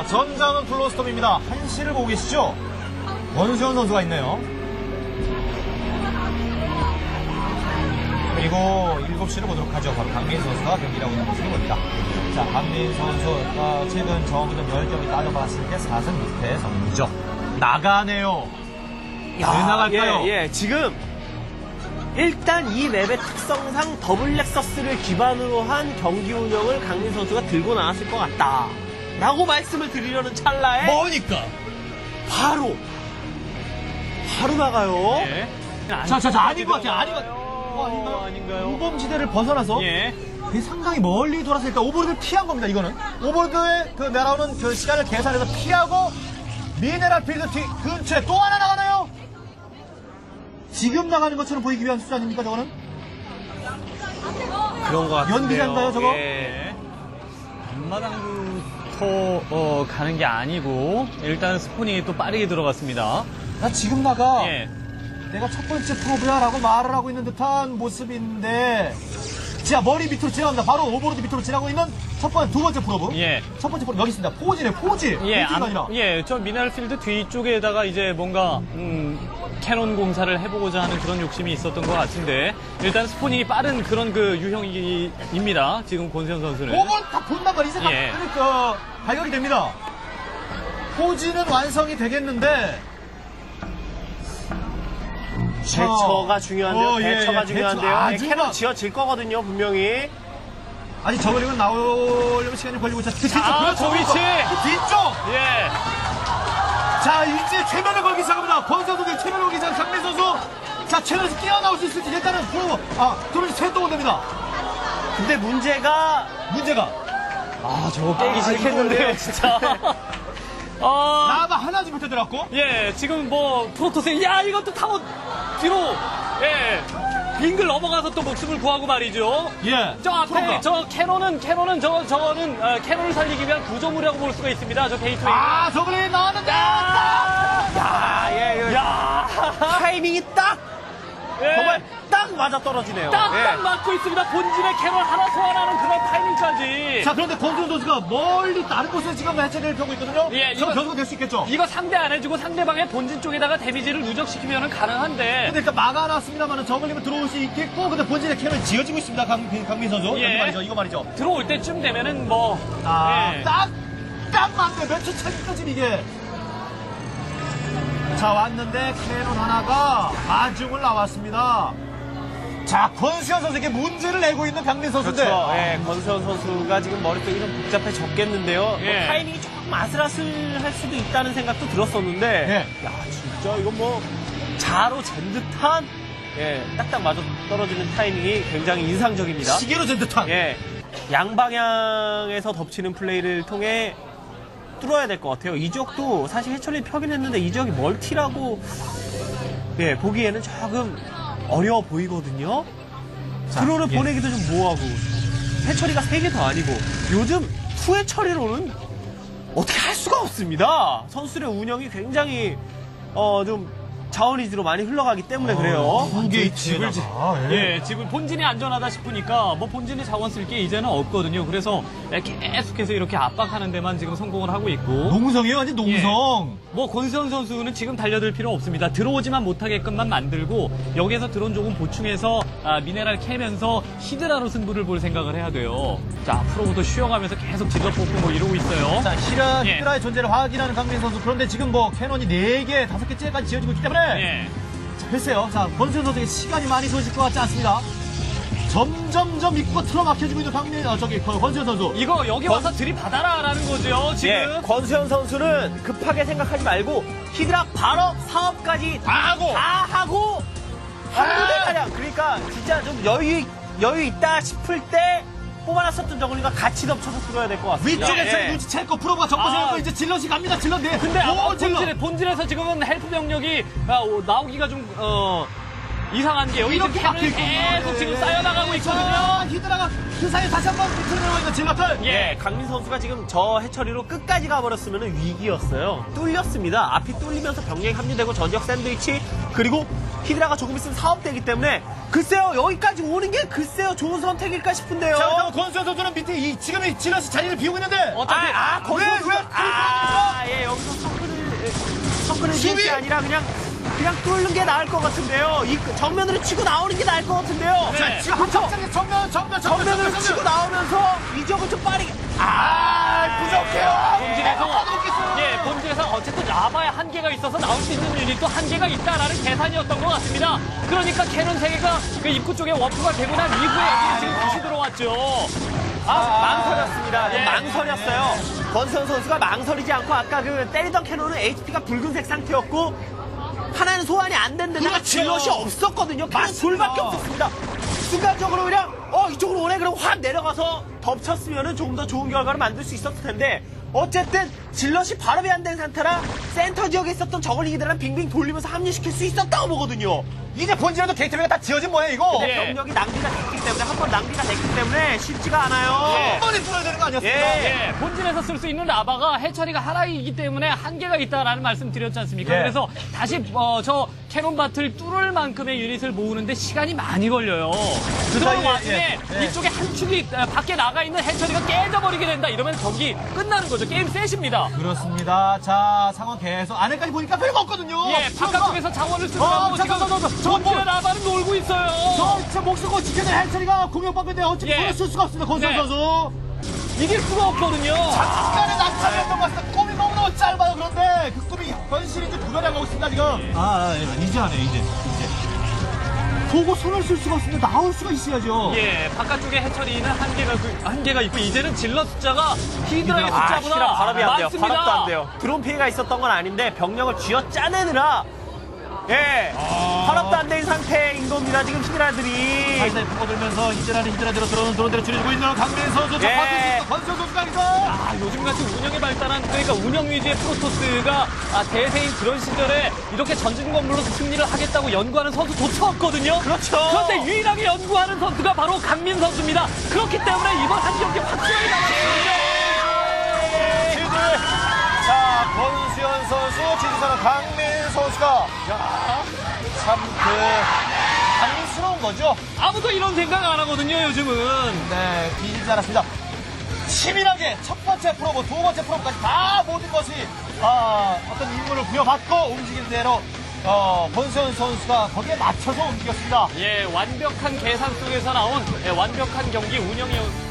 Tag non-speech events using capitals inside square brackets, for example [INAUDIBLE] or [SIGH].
자, 전장은 플로스톰입니다. 한시를 보고 계시죠? 원수현 선수가 있네요. 그리고 7시를 보도록 하죠. 바로 강민 선수가 경기를 하고 있는 모습을 봅니다. 자, 강민 선수, 어, 최근 정우전 10경기 따져봤을 때 4승 6패의 성공이죠. 나가네요. 왜 나갈까요? 예, 예, 지금 일단 이 맵의 특성상 더블 렉서스를 기반으로 한 경기 운영을 강민 선수가 들고 나왔을 것 같다. 라고 말씀을 드리려는 찰나에 뭐니까? 바로 바로 나가요. 예. 자, 자, 자, 아닌 것 같아요. 아닌 것 같아요. 어, 아닌가요? 아닌가요? 우범지대를 벗어나서 예. 그 상당히 멀리 돌아서 일단 오버로드를 피한 겁니다, 이거는. 오버로드에 그 날아오는 그 시간을 계산해서 피하고 미네랄 필드 뒤 근처에 또 하나 나가나요? 지금 나가는 것처럼 보이기 위한 수준 아닙니까, 저거는? 그런 것 같은데요. 연기자인가요, 저거? 예. 앞마당부터 어, 가는 게 아니고 일단 스포닝이 또 빠르게 들어갔습니다. 나 지금 나가. 예. 내가 첫 번째 프로브야 라고 말을 하고 있는 듯한 모습인데 자 머리 밑으로 지나갑니다 바로 오버로드 밑으로 지나고 있는 첫 번째 두 번째 프로브 예. 첫 번째 프로브 여기 있습니다 포지네 포지 예, 포지가 아니라 안- 예, 저 미네랄필드 뒤쪽에다가 이제 뭔가 음, 캐논 공사를 해보고자 하는 그런 욕심이 있었던 것 같은데 일단 스포닝이 빠른 그런 그 유형입니다. 지금 권세현 선수는. 오버 다 본단 다 예. 그러니까 발각이 됩니다 포지는 완성이 되겠는데 대처가 중요한데요. 어, 예, 대처가 예, 중요한데요. 대처 예, 아주 캐논 막- 지어질 거거든요, 분명히. 아니 저거리면 나오려면 시간이 걸리고 있어 그 뒤쪽 아, 그렇죠, 저 위치! 그 뒤쪽 예. 자 이제 최면을 걸기 시작합니다 권선수의 최면을 걸기 시작 장민 선수 자 최면에서 뛰어나올 수 있을지 일단은 프로브 아두 번째 최도 됩니다 근데 문제가 문제가 아, 저거 깨기 아, 이거는- [LAUGHS] 진짜. 아, 나가 하나 지 못해 들어갔고 예, 지금 뭐 프로토스 야 이것도 타고 뒤로 예 빙글 넘어가서 또 목숨을 구하고 말이죠. 예. 저 앞에 프로가. 저 캐논은 캐논은 저 저거는 어, 캐논을 살리기 위한 구조물이라고 볼 수가 있습니다. 저 게이트웨이. 아 저번에 나왔는데 야, 예, 예. 야, 타이밍이 딱 예. 정말 딱 맞아 떨어지네요. 딱딱 예. 맞고 있습니다. 본진의 캐논 하나 소환하는 그런 타이밍까지. 자 그런데 권순 선수가 멀리 다른 곳에 지금 해체를 펴고 있거든요 예, 저 이거- 결국 될수 있겠죠 이거 상대 안 해주고 상대방의 본진 쪽에다가 데미지를 누적시키면 가능한데 근데 일단 막아놨습니다만 저걸리면 들어올 수 있겠고 근데 본진의 캐논 지어지고 있습니다 강, 강민 선수 예. 여기 말이죠 이거 말이죠 들어올 때쯤 되면은 뭐 아, 예. 딱, 딱 맞네. 몇초 차니까 지금 이게. 자, 왔는데 캐논 하나가 마중을 나왔습니다. 자, 권수현 선수에게 문제를 내고 있는 강민 선수인데. 그렇죠. 예, 권수현 선수가 지금 머릿속이 좀 복잡해졌겠는데요. 뭐 예. 타이밍이 조금 아슬아슬할 수도 있다는 생각도 들었었는데, 예. 야, 진짜 이거 뭐, 자로 잰 듯한, 예, 딱딱 맞아 떨어지는 타이밍이 굉장히 인상적입니다. 시계로 잰 듯한. 예, 양방향에서 덮치는 플레이를 통해 뚫어야 될 것 같아요. 이 지역도 사실 해처리 펴긴 했는데 이 지역이 멀티라고 예, 보기에는 조금 어려워 보이거든요. 자, 드론을 예. 보내기도 좀 뭐하고 해처리가 3개 더 아니고 요즘 투해 처리로는 어떻게 할 수가 없습니다. 선수들의 운영이 굉장히 어, 좀 자원 위주로 많이 흘러가기 때문에 그래요. 두 개의 집을 지- 집을 예, 지금 본진이 안전하다 싶으니까 뭐 본진에 자원 쓸 게 이제는 없거든요. 그래서 예, 계속해서 이렇게 압박하는 데만 지금 성공을 하고 있고 농성이에요, 완전 농성. 뭐 권수현 선수는 지금 달려들 필요 없습니다. 들어오지만 못하게끔만 만들고 여기에서 드론 조금 보충해서 아, 미네랄 캐면서 히드라로 승부를 볼 생각을 해야 돼요. 자 앞으로부터 쉬어가면서 계속 질러 뽑고 뭐 이러고 있어요. 자, 히라, 예. 히드라의 존재를 확인하는 강민 선수. 그런데 지금 뭐 캐논이 4개, 5개째까지 지어지고 있기 때문에. 예. 자, 글쎄요. 자, 권수현 선수에게 시간이 많이 소실 것 같지 않습니다. 점점점 입구가 틀어막혀지고 있는 강민, 어, 저기, 그 권수현 선수. 이거 여기 와서 들이받아라라는 거죠. 지금. 예, 권수현 선수는 급하게 생각하지 말고 히드라 발업 사업까지 다 하고! 다 하고 한 부대 가량 그러니까 진짜 좀 여유 여유 있다 싶을 때 뽑아놨었던 저글링과 같이 덮쳐서 들어야 될 것 같습니다. 위쪽에서 예. 눈치챘고 프로가 정보 아. 이제 질럿이 갑니다. 질럿 네. 근데 아, 오, 질럿. 본질에, 본질에서 지금은 헬프 병력이 아, 오, 나오기가 좀 어, 이상한 게 여기 지금 이렇게 캐논이 막힐. 계속 지금 예. 쌓여나가고 있거든요. 자, 히드라가 그 사이에 다시 한번 내려가 있는 질럿들. 예. 예, 강민 선수가 지금 저 해처리로 끝까지 가버렸으면 위기였어요. 뚫렸습니다. 앞이 뚫리면서 병력이 합류되고 전적 샌드위치 그리고 히드라가 조금 있으면 사업되기 때문에 글쎄요 여기까지 오는 게 글쎄요 좋은 선택일까 싶은데요. 자, 그럼 권수현 선수는 밑에 이, 지금 이 지라시 자리를 비우고 있는데. 어차피 아, 아 거기서 왜, 왜, 아, 예, 여기서 성근을 성근을 수비? 지을 게 아니라 그냥 그냥 뚫는 게 나을 것 같은데요. 이 정면으로 치고 나오는 게 나을 것 같은데요. 자, 네. 지금 한 정면, 정면, 정면, 정면, 정면으로 정면, 치고. 나오면서 이적을 좀 빠르게 아, 라바에 한계가 있어서 나올 수 있는 유닛도 한계가 있다라는 계산이었던 것 같습니다. 그러니까 캐논 세 개가 그 입구 쪽에 워프가 되고 난 이후에 여기 지금 다시 들어왔죠. 아, 망설였습니다. 예. 망설였어요. 권선 선수가 망설이지 않고 아까 그 때리던 캐논은 HP가 붉은색 상태였고 하나는 소환이 안된 데다가 그렇죠. 질럿이 없었거든요. 둘밖에 없었습니다. 순간적으로 그냥 어 이쪽으로 오래 그럼 확 내려가서 덮쳤으면 조금 더 좋은 결과를 만들 수 있었을 텐데 어쨌든 질럿이 발업이 안 된 상태라 센터 지역에 있었던 저글링이들은 빙빙 돌리면서 합류시킬 수 있었다고 보거든요. 이제 본질에도 게이트웨이가 다 지어진 뭐예요, 이거? 예. 병력이 낭비가 됐기 때문에 한 번 낭비가 됐기 때문에 쉽지가 않아요. 예. 한 번에 뚫어야 되는 거 아니었습니까? 예. 예, 본진에서 쓸 수 있는 라바가 해처리가 하나이기 때문에 한계가 있다라는 말씀 드렸지 않습니까? 예. 그래서 다시 어, 저 캐논 밭을 뚫을 만큼의 유닛을 모으는데 시간이 많이 걸려요. 그런 사이에, 와중에 예, 예. 이쪽에 한 축이 어, 밖에 나가 있는 해처리가 깨져버리게 된다. 이러면 경기 끝나는 거죠. 게임 셋입니다. 그렇습니다. 자, 상황 계속 안에까지 보니까 별거 없거든요. 예, 바깥쪽에서 자원을 쓰느라고 어, 지금 잠깐. 본진의 뭐- 라바는 놀고 있어요. 저, 저 목숨 거 지켜낸 해철이가 공격받고 있는데 어차피 예. 손을 쓸 수가 없습니다, 권선 네. 선수. 이길 수가 없거든요. 잠깐의 낙타였던 것 같습니다. 꿈이 너무너무 짧아요, 그런데 그 꿈이 현실인지 불가능하고 있습니다, 지금. 아, 아, 이제 하네, 이제. 이제. 보고 손을 쓸 수가 없습니다. 나올 수가 있어야죠. 예, 바깥쪽에 해처리는 한계가, 그- 한계가 있고, 이제는 질러 숫자가 히드라의 아, 숫자보다 히라 발업이 안 돼요. 발업도 안 돼요. 드론 피해가 있었던 건 아닌데 병력을 쥐어 짜내느라 예, 발업도 안 된 상태인 겁니다. 지금 히드라들이. 사이사이 파고들면서 히드라는 히드라대로 들어오는 드론대로 줄여주고 있는 강민 선수. 자, 예. 선수가 이거. 아, 요즘같이 운영에 발달한, 그러니까 운영 위주의 프로토스가 아, 대세인 그런 시절에 이렇게 전진 건물로 승리를 하겠다고 연구하는 선수조차 없거든요. 그렇죠. 그런데 유일하게 연구하는 선수가 바로 강민 선수입니다. 그렇기 때문에 이번 한 경기 확실하게 나왔습니다. 지지. 자, 권수현 선수, 지지선은 강민 선수가. 야, 참, 그, 강민스러운 거죠? 아무도 이런 생각 안 하거든요, 요즘은. 네, 뒤지지 않았습니다. 치밀하게 첫 번째 프로브, 두 번째 프로브까지 다 모든 것이, 아, 어떤 임무를 부여받고 움직이는 대로, 어, 권수현 선수가 거기에 맞춰서 움직였습니다. 예, 완벽한 계산 속에서 나온 예, 완벽한 경기 운영이었